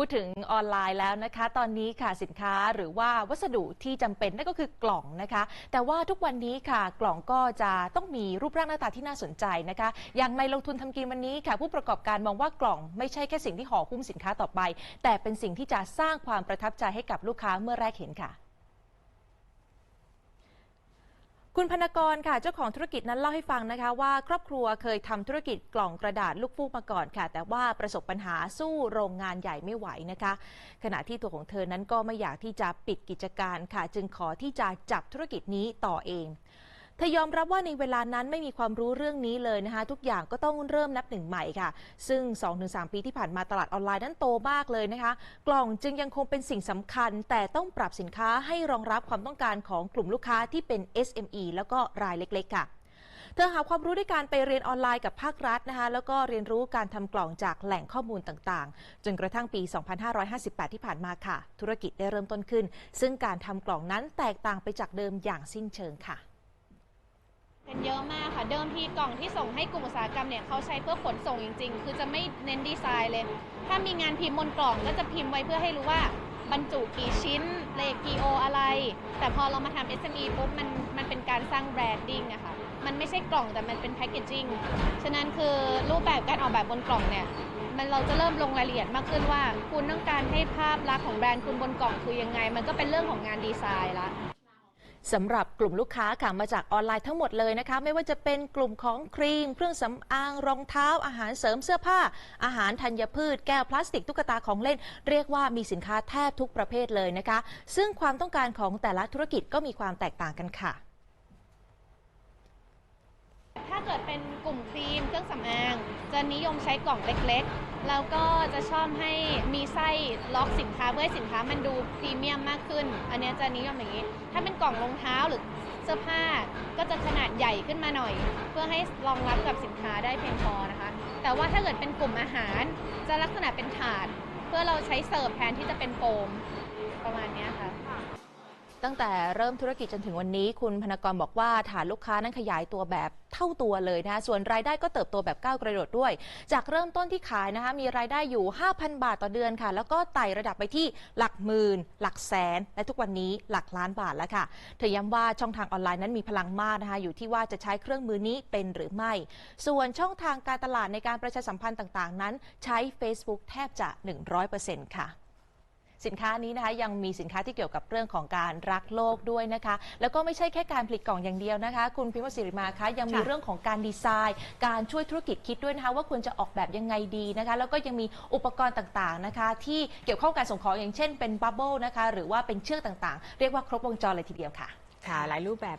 พูดถึงออนไลน์แล้วนะคะ ตอนนี้ค่ะสินค้าหรือว่าวัสดุที่จำเป็นนั่นก็คือกล่องนะคะ แต่ว่าทุกวันนี้ค่ะกล่องก็จะต้องมีรูปร่างหน้าตาที่น่าสนใจนะคะ อย่างในลงทุนทำกินวันนี้ค่ะ ผู้ประกอบการมองว่ากล่องไม่ใช่แค่สิ่งที่ห่อหุ้มสินค้าต่อไป แต่เป็นสิ่งที่จะสร้างความประทับใจให้กับลูกค้าเมื่อแรกเห็นค่ะ คุณพนกรค่ะเจ้าของธุรกิจนั้นเล่าให้ฟังนะคะ ว่าครอบครัวเคยทำธุรกิจกล่องกระดาษลูกฟูกมาก่อนค่ะ แต่ว่าประสบปัญหาสู้โรงงานใหญ่ไม่ไหวนะคะ ขณะที่ตัวของเธอนั้นก็ไม่อยากที่จะปิดกิจการค่ะ จึงขอที่จะจับธุรกิจนี้ต่อเอง เธอยอมรับว่าในเวลานั้นไม่มีความรู้เรื่องนี้เลยนะคะ ทุกอย่างก็ต้องเริ่มนับหนึ่งใหม่ค่ะ ซึ่ง 2-3 ปีที่ผ่านมาตลาดออนไลน์นั้นโตมากเลยนะคะ กล่องจึงยังคงเป็นสิ่งสำคัญ แต่ต้องปรับสินค้าให้รองรับความต้องการของกลุ่มลูกค้าที่เป็น SME แล้วก็รายเล็กๆค่ะเธอหาความรู้ด้วยการไปเรียนออนไลน์กับภาครัฐนะคะแล้วก็เรียนรู้การทำกล่องจากแหล่งข้อมูลต่างๆ จนกระทั่งปี 2558 ที่ผ่านมาค่ะ ธุรกิจได้เริ่มต้นขึ้น ซึ่งการทำกล่องนั้นแตกต่างไปจากเดิมอย่างสิ้นเชิงค่ะ เป็นเยอะมากค่ะ เดิมทีกล่องที่ส่งให้กลุ่มอุตสาหกรรมเนี่ยเขาใช้เพื่อขนส่งจริง ๆ คือจะไม่เน้นดีไซน์เลย ถ้ามีงานพิมพ์บนกล่องก็จะพิมพ์ไว้เพื่อให้รู้ว่าบรรจุกี่ชิ้น เลขกี่โออะไร แต่พอเรามาทำ SME ปุ๊บมันมันเป็นการสร้างแบรนดิ้งอะค่ะ มันไม่ใช่กล่องแต่มันเป็นแพคเกจิ้ง ฉะนั้นคือรูปแบบการออกแบบบนกล่องเนี่ยมันเราจะเริ่มลงรายละเอียดมากขึ้นว่า คุณต้องการให้ภาพลักษณ์ของแบรนด์คุณบนกล่องคือยังไง มันก็เป็นเรื่องของงานดีไซน์ละ สำหรับกลุ่มลูกค้าค่ะมาจากออนไลน์ทั้งหมดเลยนะคะ ไม่ว่าจะเป็นกลุ่มของครีม เครื่องสำอางรองเท้า อาหารเสริมเสื้อผ้า อาหารธัญพืช แก้วพลาสติกตุ๊กตาของเล่น เรียกว่ามีสินค้าแทบทุกประเภทเลยนะคะ ซึ่งความต้องการของแต่ละธุรกิจก็มีความแตกต่างกันค่ะถ้าเกิดเป็นกลุ่มครีม เครื่องสำอาง จะนิยมใช้กล่องเล็กๆ แล้วก็จะชอบให้มีไส้ล็อกสินค้าเพื่อให้สินค้ามันดูพรีเมียมมากขึ้น อันเนี้ยจะนิยมอย่างนี้ ถ้าเป็นกล่องรองเท้าหรือเสื้อผ้าก็จะขนาดใหญ่ขึ้นมาหน่อย เพื่อให้รองรับกับสินค้าได้เพียงพอนะคะ แต่ว่าถ้าเกิดเป็นกลุ่มอาหาร จะลักษณะเป็นถาด เพื่อเราใช้เสิร์ฟแทนที่จะเป็นโฟมประมาณเนี้ยค่ะ ตั้งแต่เริ่มธุรกิจจนถึงวันนี้คุณพนกรบอกว่าฐานลูกค้านั้นขยายตัวแบบเท่าตัวเลยนะคะส่วนรายได้ก็เติบโตแบบก้าวกระโดดด้วย จากเริ่มต้นที่ขายนะคะมีรายได้อยู่ 5,000 บาทต่อเดือนค่ะ แล้วก็ไต่ระดับไปที่หลักหมื่น หลักแสน และทุกวันนี้หลักล้านบาทแล้วค่ะ เธอย้ำว่าช่องทางออนไลน์นั้นมีพลังมากนะคะอยู่ที่ว่าจะใช้เครื่องมือนี้เป็นหรือไม่ ส่วนช่องทางการตลาดในการประชาสัมพันธ์ต่างๆ นั้น ใช้ Facebook แทบจะ 100%ค่ะ สินค้านี้นะคะยังมีสินค้าที่เกี่ยวกับเรื่องของการรักโลกด้วยนะคะ แล้วก็ไม่ใช่แค่การผลิตกล่องอย่างเดียวนะคะ คุณพิมพ์ศิริมาคะยังมีค่ะ เรื่องของการดีไซน์ การช่วยธุรกิจคิดด้วยนะคะว่าควรจะออกแบบยังไงดีนะคะ แล้วก็ยังมีอุปกรณ์ต่างๆนะคะ ที่เกี่ยวข้องกับการส่งของอย่างเช่นเป็นบับเบิลนะคะหรือว่าเป็นเชือกต่างๆ เรียกว่าครบวงจรเลยทีเดียวค่ะ ค่ะ หลายรูปแบบ